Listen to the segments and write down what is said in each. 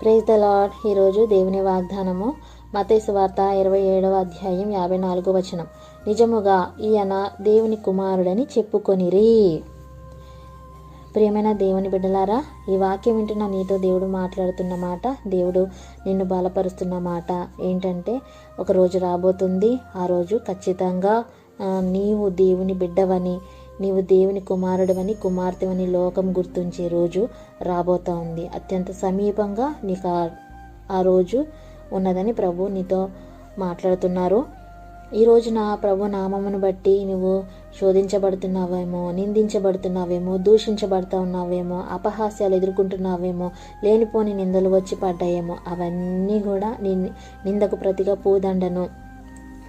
Praise the lord ఈరోజు దేవుని వాగ్దానము. మతేసు వార్త ఇరవై ఏడవ అధ్యాయం యాభై నాలుగో వచనం. నిజముగా ఈయన దేవుని కుమారుడని చెప్పుకొనిరి. ప్రియమైన దేవుని బిడ్డలారా ఈ వాక్యం వింటున్న నీతో దేవుడు మాట్లాడుతున్న మాట దేవుడు నిన్ను బలపరుస్తున్న మాట ఏంటంటే ఒక రోజు రాబోతుంది. ఆ రోజు ఖచ్చితంగా నీవు దేవుని బిడ్డవని నీవు దేవుని కుమారుడవని కుమార్తెవని లోకం గుర్తించే రోజు రాబోతా ఉంది. అత్యంత సమీపంగా నీకు ఆ- ఆ రోజు ఉన్నదని ప్రభు నీతో మాట్లాడుతున్నారు. ఈ రోజున ప్రభు నామమును బట్టి నువ్వు శోధించబడుతున్నావేమో నిందించబడుతున్నావేమో దూషించబడుతూ ఉన్నావేమో అపహాస్యాలు ఎదుర్కొంటున్నావేమో లేనిపోని నిందలు వచ్చి పడ్డాయేమో అవన్నీ కూడా నీ నిందకు ప్రతిగా పూదండను.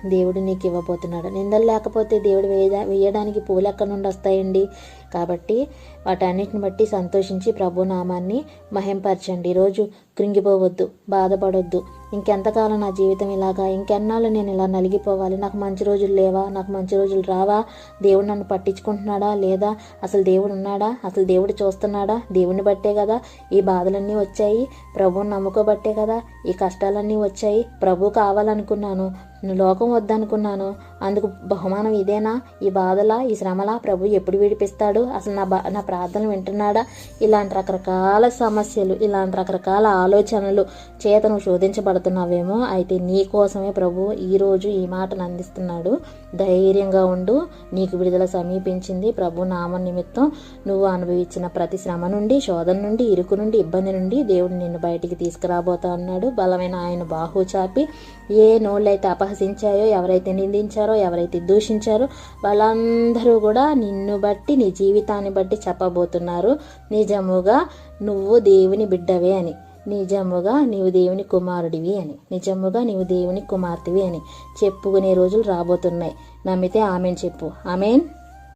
దేవుడు నీకు ఇవ్వబోతున్నాడు. నిందలు లేకపోతే దేవుడు వేయ వేయడానికి పూలు ఎక్కడి నుండి వస్తాయండి? కాబట్టి వాటన్నిటిని బట్టి సంతోషించి ప్రభు నామాన్ని మహింపరచండి. ఈరోజు కృంగిపోవద్దు బాధపడొద్దు. ఇంకెంతకాలం నా జీవితం ఇలాగా? ఇంకెన్నాళ్ళు నేను ఇలా నలిగిపోవాలి? నాకు మంచి రోజులు లేవా? నాకు మంచి రోజులు రావా? దేవుడు నన్ను పట్టించుకుంటున్నాడా లేదా? అసలు దేవుడు ఉన్నాడా? అసలు దేవుడు చూస్తున్నాడా? దేవుడిని బట్టే కదా ఈ బాధలన్నీ వచ్చాయి. ప్రభువుని నమ్ముకోబట్టే కదా ఈ కష్టాలన్నీ వచ్చాయి. ప్రభు కావాలనుకున్నాను. లోకం వద్దనుకున్నాను. అందుకు బహుమానం ఇదేనా? ఈ బాధలా? ఈ శ్రమలా? ప్రభు ఎప్పుడు విడిపిస్తాడు? అసలు నా బా నా ప్రార్థన వింటున్నాడా? ఇలాంటి రకరకాల సమస్యలు ఇలాంటి రకరకాల ఆలోచనలు చేతను నువ్వు శోధించబడుతున్నావేమో అయితే నీ కోసమే ప్రభు ఈరోజు ఈ మాటను అందిస్తున్నాడు. ధైర్యంగా ఉండు. నీకు విడుదల సమీపించింది ప్రభు నామ నిమిత్తం. నువ్వు అనుభవించిన ప్రతి శ్రమ నుండి శోధన నుండి ఇరుకు నుండి ఇబ్బంది నుండి దేవుడు నిన్ను బయటికి తీసుకురాబోతా ఉన్నాడు బలమైన ఆయన బాహు చాపి ఏ నోళ్ళైతే అపహసించాయో ఎవరైతే నిందించారో ఎవరైతే దూషించారో వాళ్ళందరూ కూడా నిన్ను బట్టి నీ జీవితాన్ని బట్టి చెప్పబోతున్నారు. నిజముగా నువ్వు దేవుని బిడ్డవే అని. నిజముగా నీవు దేవుని కుమారుడివి అని. నిజముగా నీవు దేవుని కుమార్తెవి అని చెప్పుకునే రోజులు రాబోతున్నాయి. నమ్మితే ఆమెన్ చెప్పు. ఆమెన్.